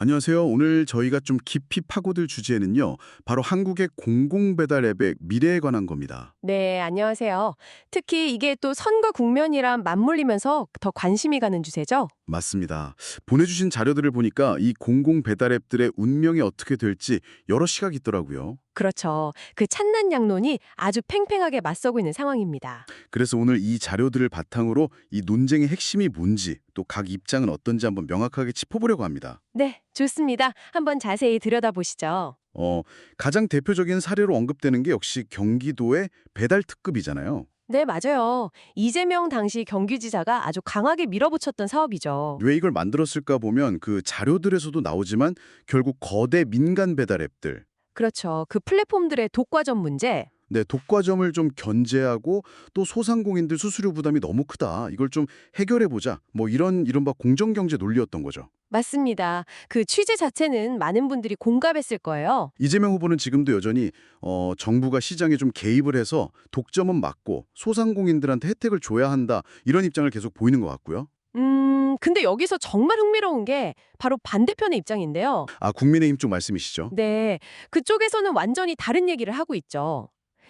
안녕하세요. 오늘 저희가 좀 깊이 파고들 주제는요. 바로 한국의 공공배달 앱의 미래에 관한 겁니다. 네, 안녕하세요. 특히 이게 또 선거 국면이랑 맞물리면서 더 관심이 가는 주제죠? 맞습니다. 보내주신 자료들을 보니까 이 공공 배달 앱들의 운명이 어떻게 될지 여러 시각이 있더라고요. 그렇죠. 그 찬난 양론이 아주 팽팽하게 맞서고 있는 상황입니다. 그래서 오늘 이 자료들을 바탕으로 이 논쟁의 핵심이 뭔지 또 각 입장은 어떤지 한번 명확하게 짚어보려고 합니다. 네, 좋습니다. 한번 자세히 들여다보시죠. 어, 가장 대표적인 사례로 언급되는 게 역시 경기도의 배달 특급이잖아요. 네, 맞아요. 이재명 당시 경기지사가 아주 강하게 밀어붙였던 사업이죠. 왜 이걸 만들었을까 보면 그 자료들에서도 나오지만 결국 거대 민간 배달 앱들, 그렇죠. 그 플랫폼들의 독과점 문제. 네, 독과점을 좀 견제하고 또 소상공인들 수수료 부담이 너무 크다. 이걸 좀 해결해 보자. 뭐 이런 이른바 공정경제 논리였던 거죠. 맞습니다. 그 취재 자체는 많은 분들이 공감했을 거예요. 이재명 후보는 지금도 여전히 어, 정부가 시장에 좀 개입을 해서 독점은 막고 소상공인들한테 혜택을 줘야 한다. 이런 입장을 계속 보이는 것 같고요. 음, 근데 여기서 정말 흥미로운 게 바로 반대편의 입장인데요. 아, 국민의힘 쪽 말씀이시죠? 네, 그쪽에서는 완전히 다른 얘기를 하고 있죠.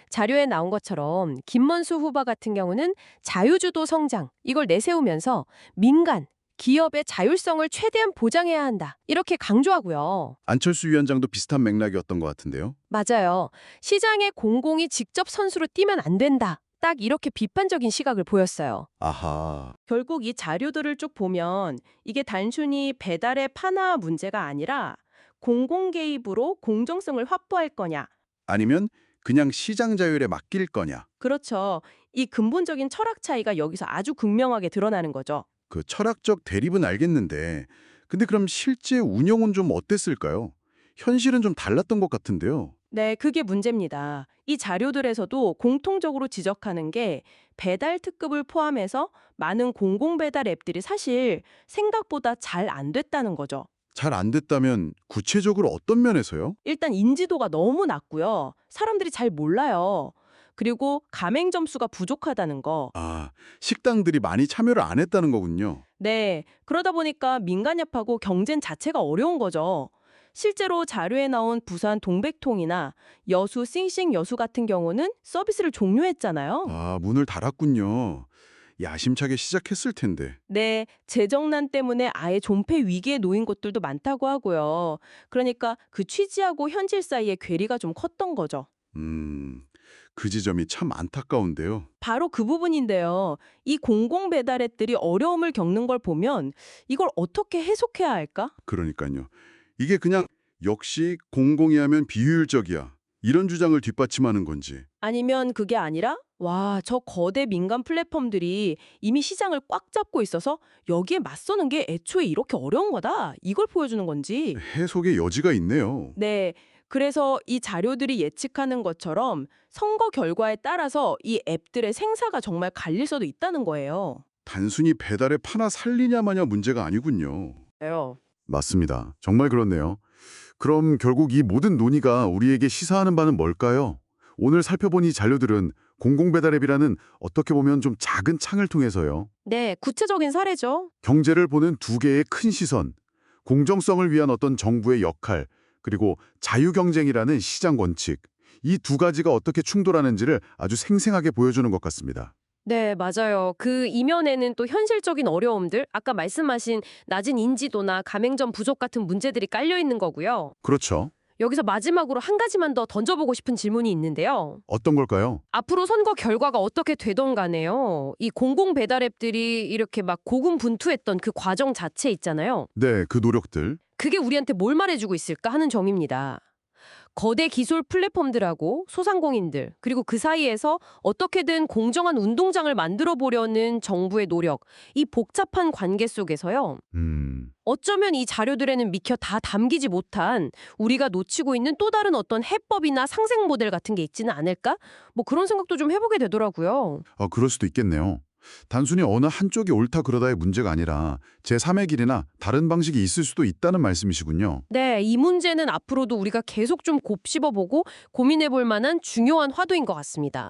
자료에 나온 것처럼 김문수 후보 같은 경우는 자유주도 성장 이걸 내세우면서 민간, 기업의 자율성을 최대한 보장해야 한다. 이렇게 강조하고요. 안철수 위원장도 비슷한 맥락이었던 것 같은데요. 맞아요. 시장에 공공이 직접 선수로 뛰면 안 된다. 딱 이렇게 비판적인 시각을 보였어요. 아하. 결국 이 자료들을 쭉 보면 이게 단순히 배달의 판화 문제가 아니라 공공 개입으로 공정성을 확보할 거냐. 아니면 그냥 시장 자율에 맡길 거냐. 그렇죠. 이 근본적인 철학 차이가 여기서 아주 극명하게 드러나는 거죠. 그 철학적 대립은 알겠는데 근데 그럼 실제 운영은 좀 어땠을까요? 현실은 좀 달랐던 것 같은데요. 네, 그게 문제입니다. 이 자료들에서도 공통적으로 지적하는 게 배달 특급을 포함해서 많은 공공 배달 앱들이 사실 생각보다 잘 안 됐다는 거죠. 잘 안 됐다면 구체적으로 어떤 면에서요? 일단 인지도가 너무 낮고요. 사람들이 잘 몰라요. 그리고 가맹 점수가 부족하다는 거. 아, 식당들이 많이 참여를 안 했다는 거군요. 네. 그러다 보니까 민간협하고 경쟁 자체가 어려운 거죠. 실제로 자료에 나온 부산 동백통이나 여수 싱싱 여수 같은 경우는 서비스를 종료했잖아요. 아, 문을 닫았군요. 야심차게 시작했을 텐데. 네, 재정난 때문에 아예 존폐 위기에 놓인 곳들도 많다고 하고요. 그러니까 그 취지하고 현실 사이의 괴리가 좀 컸던 거죠. 음, 그 지점이 참 안타까운데요. 바로 그 부분인데요. 이 공공 배달앱들이 어려움을 겪는 걸 보면 이걸 어떻게 해석해야 할까? 그러니까요. 이게 그냥 역시 공공이 하면 비효율적이야. 이런 주장을 뒷받침하는 건지. 아니면 그게 아니라 와, 저 거대 민간 플랫폼들이 이미 시장을 꽉 잡고 있어서 여기에 맞서는 게 애초에 이렇게 어려운 거다. 이걸 보여주는 건지. 해석의 여지가 있네요. 네. 그래서 이 자료들이 예측하는 것처럼 선거 결과에 따라서 이 앱들의 생사가 정말 갈릴 수도 있다는 거예요. 단순히 배달의 파나 살리냐 마냐 문제가 아니군요. 예요. 맞습니다. 정말 그렇네요. 그럼 결국 이 모든 논의가 우리에게 시사하는 바는 뭘까요? 오늘 살펴본 이 자료들은 공공배달앱이라는 어떻게 보면 좀 작은 창을 통해서요. 네, 구체적인 사례죠. 경제를 보는 두 개의 큰 시선, 공정성을 위한 어떤 정부의 역할, 그리고 자유경쟁이라는 시장 원칙, 이 두 가지가 어떻게 충돌하는지를 아주 생생하게 보여주는 것 같습니다. 네, 맞아요. 그 이면에는 또 현실적인 어려움들, 아까 말씀하신 낮은 인지도나 가맹점 부족 같은 문제들이 깔려 있는 거고요. 그렇죠. 여기서 마지막으로 한 가지만 더 던져보고 싶은 질문이 있는데요. 어떤 걸까요? 앞으로 선거 결과가 어떻게 되던 간에요. 이 공공 배달 앱들이 이렇게 막 고군분투했던 그 과정 자체 있잖아요. 네, 그 노력들. 그게 우리한테 뭘 말해주고 있을까 하는 점입니다. 거대 기술 플랫폼들하고 소상공인들, 그리고 그 사이에서 어떻게든 공정한 운동장을 만들어 보려는 정부의 노력, 이 복잡한 관계 속에서요. 음, 어쩌면 이 자료들에는 미처 다 담기지 못한 우리가 놓치고 있는 또 다른 어떤 해법이나 상생 모델 같은 게 있지는 않을까? 뭐 그런 생각도 좀 해보게 되더라고요. 아, 그럴 수도 있겠네요. 단순히 어느 한쪽이 옳다 그러다의 문제가 아니라 제3의 길이나 다른 방식이 있을 수도 있다는 말씀이시군요. 네, 이 문제는 앞으로도 우리가 계속 좀 곱씹어보고 고민해볼 만한 중요한 화두인 것 같습니다.